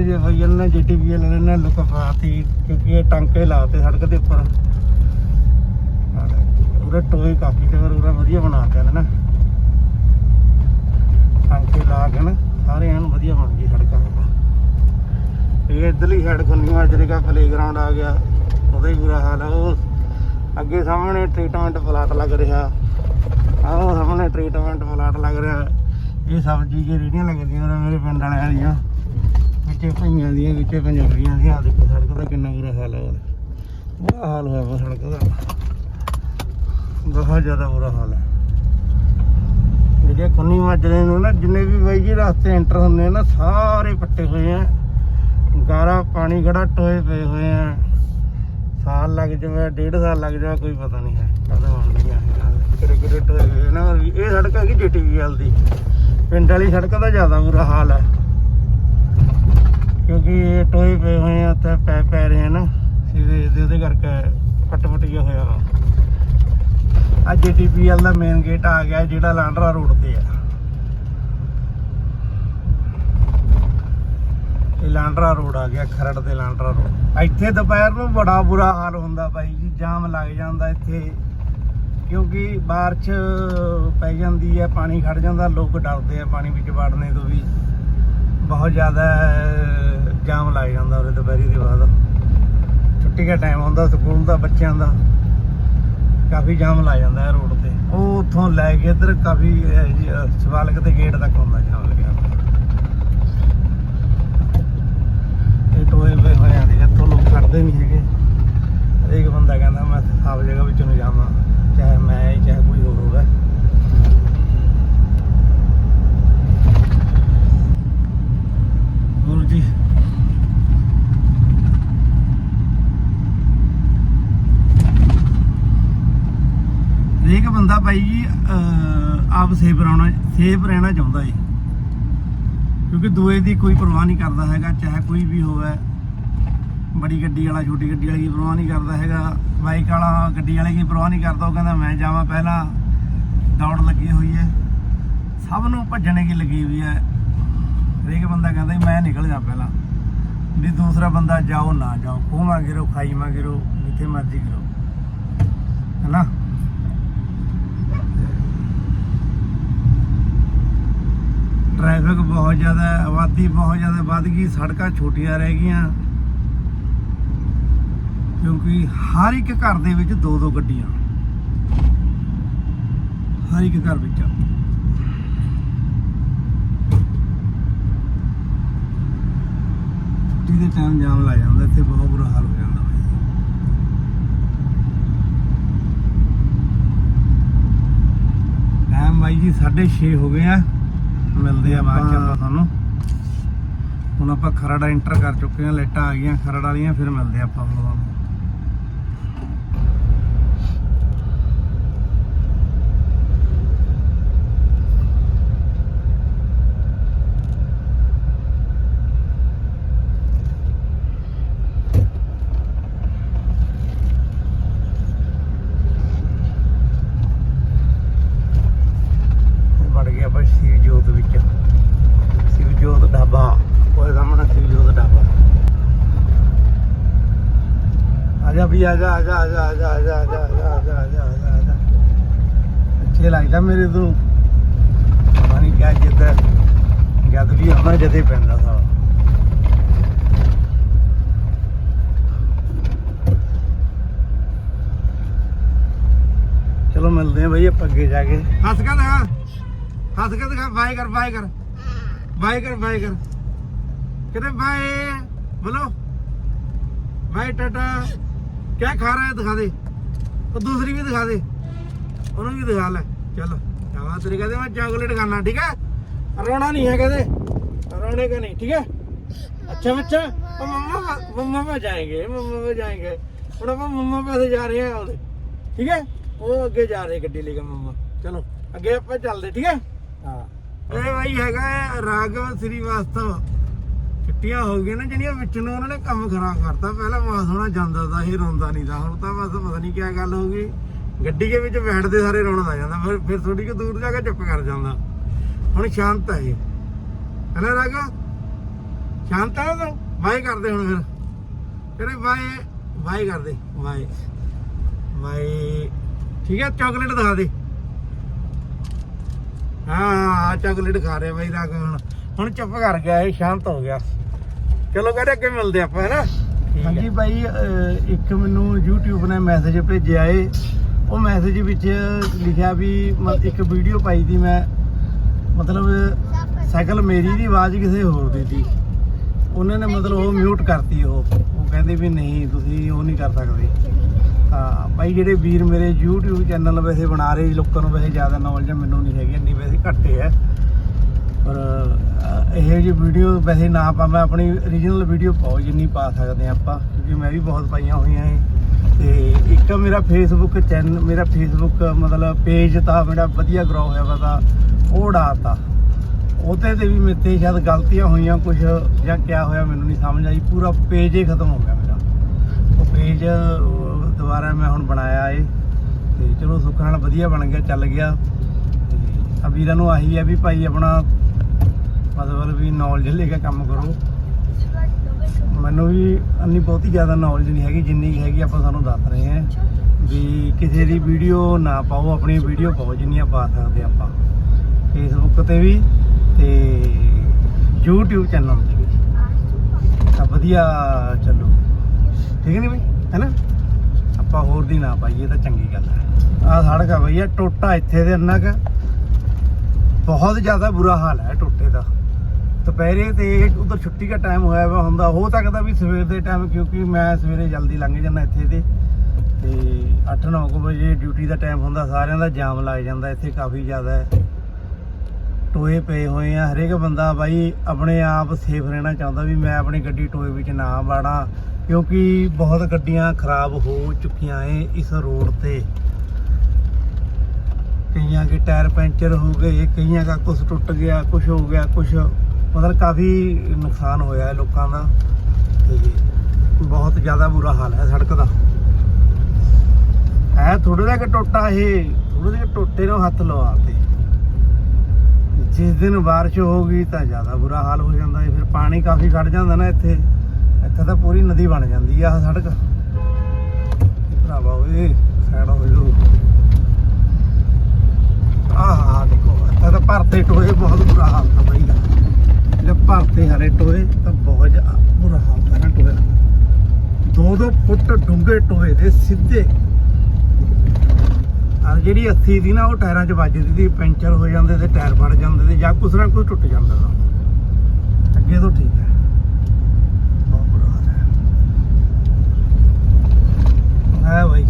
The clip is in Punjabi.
ਇਹ ਜੇ ਭਈਆ ਨੇ ਜੀਟੀਪੀਐਲ ਵਾਲੇ ਨੇ ਲੁਕ ਪਾਤੀ ਕਿਉਂਕਿ ਇਹ ਟਾਂਕੇ ਲਾਤੇ ਸੜਕ ਦੇ ਉੱਪਰ। ਉਹਦਾ ਟੋਏ ਕਾਫੀ ਤੇ ਉਹਦਾ ਵਧੀਆ ਬਣਾ ਨੇ ਨਾ। ਟਾਂਕੇ ਲਾ ਕੇ ਨਾ, ਸਾਰੇ ਐਨ ਵਧੀਆ ਬਣ ਗਈ ਸੜਕਾਂ। ਇਹ ਇਧਰਲੀ ਸਾਈਡ ਖੁੰਨੀਆਂ ਜਿਹੜਾ ਪਲੇਗਰਾਉਂਡ ਆ ਗਿਆ। ਉਹਦਾ ਹੀ ਬੁਰਾ ਹਾਲ ਆ। ਉਹ ਅੱਗੇ ਸਾਹਮਣੇ ਟ੍ਰੀਟਮੈਂਟ ਪਲਾਟ ਲੱਗ ਰਿਹਾ। ਆਹ ਸਾਹਮਣੇ ਟ੍ਰੀਟਮੈਂਟ ਪਲਾਟ ਲੱਗ ਰਿਹਾ। ਇਹ ਸਬਜ਼ੀ ਦੀ ਰੇਹੜੀਆਂ ਲੱਗਦੀਆਂ ਮੇਰੇ ਪਿੰਡ ਵਾਲਿਆਂ ਦੀਆਂ। ਵਿੱਚੇ ਭਾਈਆਂ ਦੀਆਂ ਵਿੱਚੇ ਪੰਜਾਬੀਆਂ ਦੀਆਂ ਆਹ ਦੇਖੋ ਸੜਕ ਦਾ ਕਿੰਨਾ ਬੁਰਾ ਹਾਲ ਹੈ ਬੁਰਾ ਹਾਲ ਹੋਇਆ ਵਾ ਸੜਕ ਦਾ। ਬਹੁਤ ਜ਼ਿਆਦਾ ਬੁਰਾ ਹਾਲ ਹੈ ਜਿਹੜੇ ਖੁੰਨੀ ਮਾਜਰੇ ਨੂੰ ਨਾ, ਜਿੰਨੇ ਵੀ ਬਾਈ ਜੀ ਰਸਤੇ ਐਂਟਰ ਹੁੰਦੇ ਆ ਨਾ, ਸਾਰੇ ਪੱਟੇ ਹੋਏ ਆ। ਗਾਰਾ ਪਾਣੀ ਖੜਾ ਟੋਏ ਪਏ ਹੋਏ ਆ। ਸਾਲ ਲੱਗ ਜਾਵੇ, ਡੇਢ ਸਾਲ ਲੱਗ ਜਾਵੇ, ਕੋਈ ਪਤਾ ਨਹੀਂ ਹੈ। ਕਦੋਂ ਆਉਂਦੀਆਂ ਕਿਹੜੇ ਕਿਹੜੇ ਟੋਏ ਹੋਏ ਨਾ ਇਹ ਸੜਕ ਹੈਗੀ ਜੀਟੀਵੀਐਲ ਦੀ ਪਿੰਡ ਵਾਲੀ ਸੜਕ ਦਾ ਜ਼ਿਆਦਾ ਬੁਰਾ ਹਾਲ ਹੈ ਕਿਉਂਕਿ ਇਹ ਟੋਏ ਪਏ ਹੋਏ ਆ ਤੇ ਪੈ ਪੈ ਰਹੇ ਆ ਸੀਵਰੇਜ ਦੇ ਉਹਦੇ ਕਰਕੇ ਪੱਟ ਪਟਿਆ ਹੋਇਆ ਵਾ। ਆ ਜੀਟੀਪੀਐਲ ਦਾ ਮੇਨ ਗੇਟ ਆ ਗਿਆ, ਜਿਹੜਾ ਲਾਂਡਰਾ ਰੋਡ ਤੇ ਆ। ਇਹ ਲਾਂਡਰਾ ਰੋਡ ਆ ਗਿਆ, ਖਰੜ ਦੇ ਲਾਂਡਰਾ ਰੋਡ। ਇੱਥੇ ਦੁਪਹਿਰ ਨੂੰ ਬੜਾ ਬੁਰਾ ਹਾਲ ਹੁੰਦਾ ਬਾਈ ਜੀ, ਜਾਮ ਲੱਗ ਜਾਂਦਾ ਇੱਥੇ। ਕਿਉਂਕਿ ਬਾਰਿਸ਼ ਪੈ ਜਾਂਦੀ ਹੈ ਪਾਣੀ ਖੜ ਜਾਂਦਾ, ਲੋਕ ਡਰਦੇ ਆ ਪਾਣੀ ਵਿੱਚ ਵੜਨੇ ਤੋਂ ਵੀ। ਬਹੁਤ ਜ਼ਿਆਦਾ ਜਾਮ ਲੱਗ ਜਾਂਦਾ ਉਰੇ ਦੁਪਹਿਰੀ ਦੇ ਬਾਅਦ। ਛੁੱਟੀ ਦਾ ਟਾਈਮ ਹੁੰਦਾ, ਸਕੂਲ ਦਾ, ਬੱਚਿਆਂ ਦਾ। ਕਾਫੀ ਜਾਮ ਲੱਗ ਜਾਂਦਾ ਹੈ ਰੋਡ ਤੇ। ਉਹ ਉੱਥੋਂ ਲੈ ਕੇ ਇੱਧਰ ਕਾਫੀ ਸਵਾਲਕ ਦੇ ਗੇਟ ਤੱਕ ਹੁੰਦਾ ਜਾਮ ਲੱਗਿਆ ਇਹ ਟੋਏ ਪਏ ਹੋਏ ਆ ਦੇ ਇੱਥੋਂ ਲੋਕ ਖੜਦੇ ਨਹੀਂ ਹੈਗੇ ਹਰੇਕ ਬੰਦਾ ਕਹਿੰਦਾ ਮੈਂ ਆਪ ਜਗ੍ਹਾ ਵਿੱਚੋਂ ਨੂੰ ਜਾਵਾਂ ਚਾਹੇ ਮੈਂ ਹੀ, ਚਾਹੇ ਕੋਈ ਹੋਰ ਹੋਵੇ ਗੁਰੂ ਜੀ ਹਰੇਕ ਬੰਦਾ ਭਾਈ ਜੀ ਆਪ ਸੇਫ ਰਹਿਣਾ ਸੇਫ ਰਹਿਣਾ ਚਾਹੁੰਦਾ ਏ। ਕਿਉਂਕਿ ਦੂਏ ਦੀ ਕੋਈ ਪਰਵਾਹ ਨਹੀਂ ਕਰਦਾ ਹੈਗਾ, ਚਾਹੇ ਕੋਈ ਵੀ ਹੋਵੇ। ਬੜੀ ਗੱਡੀ ਵਾਲਾ, ਛੋਟੀ ਗੱਡੀ ਵਾਲੀ ਦੀ ਪਰਵਾਹ ਨਹੀਂ ਕਰਦਾ ਹੈਗਾ। ਬਾਈਕ ਵਾਲਾ ਗੱਡੀ ਵਾਲੇ ਦੀ ਪਰਵਾਹ ਨਹੀਂ ਕਰਦਾ, ਉਹ ਕਹਿੰਦਾ ਮੈਂ ਜਾਵਾਂ ਪਹਿਲਾਂ। ਦੌੜ ਲੱਗੀ ਹੋਈ ਹੈ ਸਭ ਨੂੰ ਭੱਜਣੇ ਕੀ ਲੱਗੀ ਹੋਈ ਹੈ ਹਰੇਕ ਬੰਦਾ ਕਹਿੰਦਾ ਮੈਂ ਨਿਕਲ ਜਾ ਪਹਿਲਾਂ। ਵੀ ਦੂਸਰਾ ਬੰਦਾ ਜਾਓ, ਨਾ ਜਾਓ। ਖੂਹਾਂ ਗਿਰੋ ਖਾਈਵਾਂਗੇ ਗਿਰੋ ਜਿੱਥੇ ਮਰਜ਼ੀ ਗਿਰੋ ਹੈਨਾ? ਟ੍ਰੈਫਿਕ ਬਹੁਤ ਜ਼ਿਆਦਾ ਹੈ, ਆਬਾਦੀ ਬਹੁਤ ਜ਼ਿਆਦਾ, ਵੱਧ ਗਈ, ਸੜਕਾਂ ਛੋਟੀਆਂ ਰਹਿ ਗਈਆਂ। ਕਿਉਂਕਿ ਹਰ ਇੱਕ ਘਰ ਦੇ ਵਿੱਚ ਦੋ ਦੋ ਗੱਡੀਆਂ। ਹਰ ਇੱਕ ਘਰ ਵਿੱਚ। ਛੁੱਟੀ ਟਾਈਮ ਜਾਮ ਲੱਗ ਜਾਂਦਾ, ਇੱਥੇ ਬਹੁਤ ਬੁਰਾ ਹਾਲ ਹੋ ਜਾਂਦਾ ਟਾਈਮ ਬਾਈ ਜੀ 6:30 ਹੋ ਗਏ ਆ। ਮਿਲਦੇ ਆ ਬਾਅਦ ਚ ਆਪਾਂ ਤੁਹਾਨੂੰ। ਹੁਣ ਆਪਾਂ ਖਰੜ ਐਂਟਰ ਕਰ ਚੁੱਕੇ ਆ ਲਾਈਟਾਂ ਆ ਗਈਆਂ ਖਰੜ ਵਾਲੀਆਂ ਫਿਰ ਮਿਲਦੇ ਆ ਆਪਾਂ ਤੁਹਾਨੂੰ ਵੜ ਗਿਆ ਆਪਾਂ ਸ਼ਿਵ ਜੋਤ ਵਿੱਚ ਸ਼ਿਵ ਜੋਤ ਢਾਬਾ ਉਹਦੇ ਸਾਹਮਣੇ ਸ਼ਿਵ ਜੋਤ ਢਾਬਾ ਆ ਜਾ ਵੀ ਆ ਜਾ ਆ ਜਾ ਆ ਜਾ ਆ ਜਾ ਆ ਜਾ ਆ ਜਾ ਆ ਜਾ ਆ ਜਾ ਆ ਜਾ ਅੱਛੇ ਲੱਗਦਾ ਮੇਰੇ ਤੋਂ ਪਤਾ ਕਿਆ ਜਿੱਦ ਜਦ ਵੀ ਆਉਣਾ ਜਦੇ ਪੈਂਦਾ ਸਾਲਾ ਚਲੋ ਮਿਲਦੇ ਆ ਬਈ ਆਪਾਂ ਅੱਗੇ ਜਾ ਕੇ ਹੱਸ ਕੇ ਦਿਖਾ ਹੱਸ ਕੇ ਦਿਖਾ ਬਾਏ ਕਰ ਬਾਏ ਕਰ ਬਾਏ ਕਰ ਬਾਏ ਕਰ ਕਿਤੇ ਬਾਏ ਬੋਲੋ ਬਾਏ ਟਾਟਾ ਕਿਆ ਖਾ ਰਹਾ ਹੈ ਦਿਖਾ ਦੇ ਉਹ ਦੂਸਰੀ ਵੀ ਦਿਖਾ ਦੇ ਉਹਨੂੰ ਵੀ ਦਿਖਾ ਲੈ ਚੱਲ ਆਵਾ ਤੇਰੇ ਕਹਦੇ ਮੈਂ ਚਾਕਲੇਟ ਖਾਣਾ ਠੀਕ ਹੈ ਰੋਣਾ ਨਹੀਂ ਹੈ ਕਹਦੇ रोने का नहीं ठीक है अच्छा बच्चा तो मम्मा मम्मा पे जाएंगे मम्मा पे जाएंगे ਹੁਣ ਆਪਾਂ ਮੰਮਾ ਪਾਸੇ ਜਾ ਰਹੇ ਆ ਉਹਦੇ ਠੀਕ ਹੈ ਉਹ ਅੱਗੇ ਜਾ ਰਹੇ ਗੱਡੀ ਲੈ ਕੇ ਮੰਮਾ ਚਲੋ ਅੱਗੇ ਆਪਾਂ ਚੱਲਦੇ ਠੀਕ ਹੈ ਹਾਂ ਇਹ ਭਾਈ ਹੈਗਾ ਹੈ ਰਾਘਵ ਸ੍ਰੀਵਾਸਤਵ ਛੁੱਟੀਆਂ ਹੋ ਗਈਆਂ ਨਾ ਜਿਹੜੀਆਂ ਵਿੱਚ ਨੂੰ ਉਹਨਾਂ ਨੇ ਕੰਮ ਖਰਾਬ ਕਰਤਾ। ਪਹਿਲਾਂ ਮਾਸ ਹੋਣਾ ਜਾਂਦਾ ਤਾਂ ਇਹ ਰੋਂਦਾ ਨਹੀਂ ਤਾਂ। ਹੁਣ ਤਾਂ ਬਸ ਪਤਾ ਨਹੀਂ ਕੀ ਗੱਲ ਹੋ ਗਈ। ਗੱਡੀ ਦੇ ਵਿੱਚ ਬੈਠਦੇ ਸਾਰੇ ਰੋਣ ਲੱਗ ਜਾਂਦਾ। ਫਿਰ ਫਿਰ ਥੋੜੀ ਕਿ ਦੂਰ ਜਾ ਕੇ ਚੁੱਪ ਕਰ ਜਾਂਦਾ। ਹੁਣ ਸ਼ਾਂਤ ਹੈ ਇਹ। ਹੈਨਾ ਰਾਘਵ? ਸ਼ਾਂਤ ਆ ਤੂੰ? ਬਾਏ ਕਰਦੇ ਹੁਣ ਫਿਰ। ਕਹਿੰਦੇ ਬਾਏ ਬਾਏ ਕਰਦੇ। ਬਾਏ। ਬਾਏ। ਠੀਕ ਹੈ ਚਾਕਲੇਟ ਦਿਖਾ ਦੇ। ਹਾਂ ਚਾਕਲੇਟ ਖਾ ਰਿਹਾ ਬਾਈ ਰਾਗ ਹੁਣ। ਹੁਣ ਚੁੱਪ ਕਰ ਗਿਆ, ਇਹ ਸ਼ਾਂਤ ਹੋ ਗਿਆ। ਚਲੋ ਕਹਿੰਦੇ ਅੱਗੇ ਮਿਲਦੇ ਆਪਾਂ ਹੈਨਾ? ਹਾਂਜੀ ਭਾਈ ਅਹ, ਇੱਕ ਮੈਨੂੰ YouTube ਨੇ ਮੈਸੇਜ ਭੇਜਿਆ ਏ। ਉਹ ਮੈਸੇਜ ਵਿੱਚ ਲਿਖਿਆ ਵੀ ਮ- ਇੱਕ ਵੀਡੀਓ ਪਾਈ ਦੀ ਮੈਂ। ਮਤਲਬ ਸਾਈਕਲ ਮੇਰੀ ਦੀ ਆਵਾਜ਼ ਕਿਸੇ ਹੋਰ ਦੀ ਸੀ। ਉਹਨਾਂ ਨੇ ਮਤਲਬ ਉਹ ਮਿਊਟ ਕਰਤੀ ਉਹ। ਉਹ ਕਹਿੰਦੇ ਵੀ ਨਹੀਂ ਤੁਸੀਂ ਉਹ ਨਹੀਂ ਕਰ ਸਕਦੇ। ਹਾਂ ਭਾਈ ਜਿਹੜੇ ਵੀਰ ਮੇਰੇ YouTube ਚੈਨਲ ਵੈਸੇ ਬਣਾ ਰਹੇ ਲੋਕਾਂ ਨੂੰ ਵੈਸੇ ਜ਼ਿਆਦਾ ਨੌਲੇਜ ਮੈਨੂੰ ਨਹੀਂ ਹੈਗੀ ਇੰਨੀ ਵੈਸੇ ਘੱਟੇ ਹੈ। ਪਰ ਇਹੋ ਜਿਹੀ ਵੀਡੀਓ ਵੈਸੇ ਨਾ ਪਾਵਾਂ ਆਪਣੀ ਓਰੀਜਨਲ ਵੀਡੀਓ ਪਾਓ ਜਿੰਨੀ ਪਾ ਸਕਦੇ ਹਾਂ ਆਪਾਂ, ਕਿਉਂਕਿ ਮੈਂ ਵੀ ਬਹੁਤ ਪਾਈਆਂ ਹੋਈਆਂ ਏ ਤੇ ਇੱਕ ਮੇਰਾ ਫੇਸਬੁੱਕ ਚੈਨਲ ਮੇਰਾ ਫੇਸਬੁੱਕ ਮਤਲਬ ਪੇਜ ਤਾਂ ਮੇਰਾ ਵਧੀਆ ਗਰੋ ਹੋਇਆ ਵਾ ਤਾਂ ਉਹ ਉਡਾਤਾ। ਉਹਦੇ ਤੇ ਵੀ ਮੇਤੇ ਸ਼ਾਇਦ ਗਲਤੀਆਂ ਹੋਈਆਂ ਕੁਝ ਜਾਂ ਕਿਆ ਹੋਇਆ, ਮੈਨੂੰ ਨਹੀਂ ਸਮਝ ਆਈ। ਪੂਰਾ ਪੇਜ ਹੀ ਖਤਮ ਹੋ ਗਿਆ ਮੇਰਾ। ਉਹ ਪੇਜ ਦੁਬਾਰਾ ਮੈਂ ਹੁਣ ਬਣਾਇਆ ਏ। ਤੇ ਚਲੋ ਸੁੱਖ ਨਾਲ ਵਧੀਆ ਬਣ ਗਿਆ, ਚੱਲ ਗਿਆ। ਤੇ ਆ ਨੂੰ ਆਹੀ ਹੈ ਵੀ ਭਾਈ ਆਪਣਾ ਮਤਲਬ ਵੀ ਨੌਲੇਜ ਲੈ ਕੇ ਕੰਮ ਕਰੋ। ਮੈਨੂੰ ਵੀ ਇੰਨੀ ਬਹੁਤੀ ਜ਼ਿਆਦਾ ਨੌਲੇਜ ਨਹੀਂ ਹੈਗੀ ਜਿੰਨੀ ਹੈਗੀ ਆਪਾਂ ਤੁਹਾਨੂੰ ਦੱਸ ਰਹੇ ਹਾਂ। ਵੀ ਕਿਸੇ ਦੀ ਵੀਡੀਓ ਨਾ ਪਾਓ ਆਪਣੀ ਵੀਡੀਓ ਪਾਓ ਜਿੰਨੀਆਂ ਪਾ ਸਕਦੇ ਆਪਾਂ। ਫੇਸਬੁੱਕ ਤੇ ਵੀ ਤੇ YouTube ਚੈਨਲ ਤੇ ਵੀ। ਤਾਂ ਵਧੀਆ ਚੱਲੋ। ਠੀਕ ਨਹੀਂ ਬਈ? ਹੈਨਾ? ਆਪਾਂ ਹੋਰ ਦੀ ਨਾ ਪਾਈਏ ਤਾਂ ਚੰਗੀ ਗੱਲ ਹੈ। ਆਹ ਸੜਕ ਆ ਬਈ ਇਹ ਟੋਟਾ ਇੱਥੇ ਦੇ ਇੰਨਾ ਕੁ ਬਹੁਤ ਜ਼ਿਆਦਾ ਬੁਰਾ ਹਾਲ ਹੈ ਟੋਟੇ ਦਾ। ਦੁਪਹਿਰੇ ਤੇ ਉਧਰ ਛੁੱਟੀ ਦਾ ਟਾਈਮ ਹੋਇਆ ਵਾ ਹੁੰਦਾ, ਹੋ ਸਕਦਾ ਵੀ ਸਵੇਰ ਦੇ ਟਾਈਮ ਕਿਉਂਕਿ ਮੈਂ ਸਵੇਰੇ ਜਲਦੀ ਲੰਘ ਜਾਂਦਾ ਇੱਥੇ ਦੇ ਤੇ 8-9 ਵਜੇ ਡਿਊਟੀ ਦਾ ਟਾਈਮ ਹੁੰਦਾ, ਸਾਰਿਆਂ ਦਾ ਜਾਮ ਲੱਗ ਜਾਂਦਾ, ਇੱਥੇ ਕਾਫੀ ਜ਼ਿਆਦਾ ਟੋਏ ਪਏ ਹੋਏ ਆ। ਹਰੇਕ ਬੰਦਾ ਬਾਈ ਆਪਣੇ ਆਪ ਸੇਫ ਰਹਿਣਾ ਚਾਹੁੰਦਾ ਵੀ ਮੈਂ ਆਪਣੀ ਗੱਡੀ ਟੋਏ ਵਿੱਚ ਨਾ ਵਾੜਾਂ, ਕਿਉਂਕਿ ਬਹੁਤ ਗੱਡੀਆਂ ਖਰਾਬ ਹੋ ਚੁੱਕੀਆਂ ਏ ਇਸ ਰੋਡ ਤੇ। ਕਈਆਂ ਦੇ ਟਾਇਰ ਪੈਂਚਰ ਹੋ ਗਏ, ਕਈਆਂ ਦਾ ਕੁਝ ਟੁੱਟ ਗਿਆ ਕੁਝ ਹੋ ਗਿਆ ਕੁਝ ਮਤਲਬ ਕਾਫੀ ਨੁਕਸਾਨ ਹੋਇਆ ਹੈ ਲੋਕਾਂ ਦਾ ਤੇ ਬਹੁਤ ਜ਼ਿਆਦਾ ਬੁਰਾ ਹਾਲ ਹੈ ਸੜਕ ਦਾ। ਹੈ ਥੋੜਾ ਜਿਹਾ ਕਿ ਟੋਟਾ ਇਹ ਥੋੜੇ ਜਿਹੇ ਟੋਟੇ ਨੂੰ ਹੱਥ ਲਵਾ ਤੇ ਜਿਸ ਦਿਨ ਬਾਰਿਸ਼ ਹੋ ਗਈ ਤਾਂ ਜ਼ਿਆਦਾ ਬੁਰਾ ਹਾਲ ਹੋ ਜਾਂਦਾ ਹੈ, ਫਿਰ ਪਾਣੀ ਕਾਫੀ ਖੜ ਜਾਂਦਾ ਨਾ ਇੱਥੇ। ਇੱਥੇ ਤਾਂ ਪੂਰੀ ਨਦੀ ਬਣ ਜਾਂਦੀ ਆ ਆਹ ਸੜਕ। ਭਰਾਵਾ ਓਏ, ਸਾਈਡ ਹੋ ਜਾਓ। ਆਹ ਦੇਖੋ, ਇੱਥੇ ਤਾਂ ਭਰਤੇ ਟੋਏ, ਬਹੁਤ ਬੁਰਾ ਹਾਲ। ਤਾਂ ਭਰਤੇ ਹਰੇ ਟੋਏ ਤਾਂ ਬਹੁਤ ਬੁਰਾ ਹਾਲ ਹੈ ਨਾ ਟੋਏ ਦੋ। ਦੋ ਫੁੱਟ ਡੂੰਘੇ ਟੋਏ ਦੇ ਸਿੱਧੇ। ਆ ਜਿਹੜੀ 80 ਦੀ ਨਾ, ਉਹ ਟਾਇਰਾਂ 'ਚ ਵੱਜਦੀ ਸੀ, ਪੈਂਚਰ ਹੋ ਜਾਂਦੇ ਤੇ ਟਾਇਰ ਫੜ ਜਾਂਦੇ ਤੇ ਜਾਂ ਕੁਛ ਨਾ ਕੁਛ ਟੁੱਟ ਜਾਂਦਾ ਸੀ। ਅੱਗੇ ਤੋਂ ਠੀਕ ਹੈ। ਬਹੁਤ ਬੁਰਾ ਹਾਲ ਹੈ। ਆ ਭਾਈ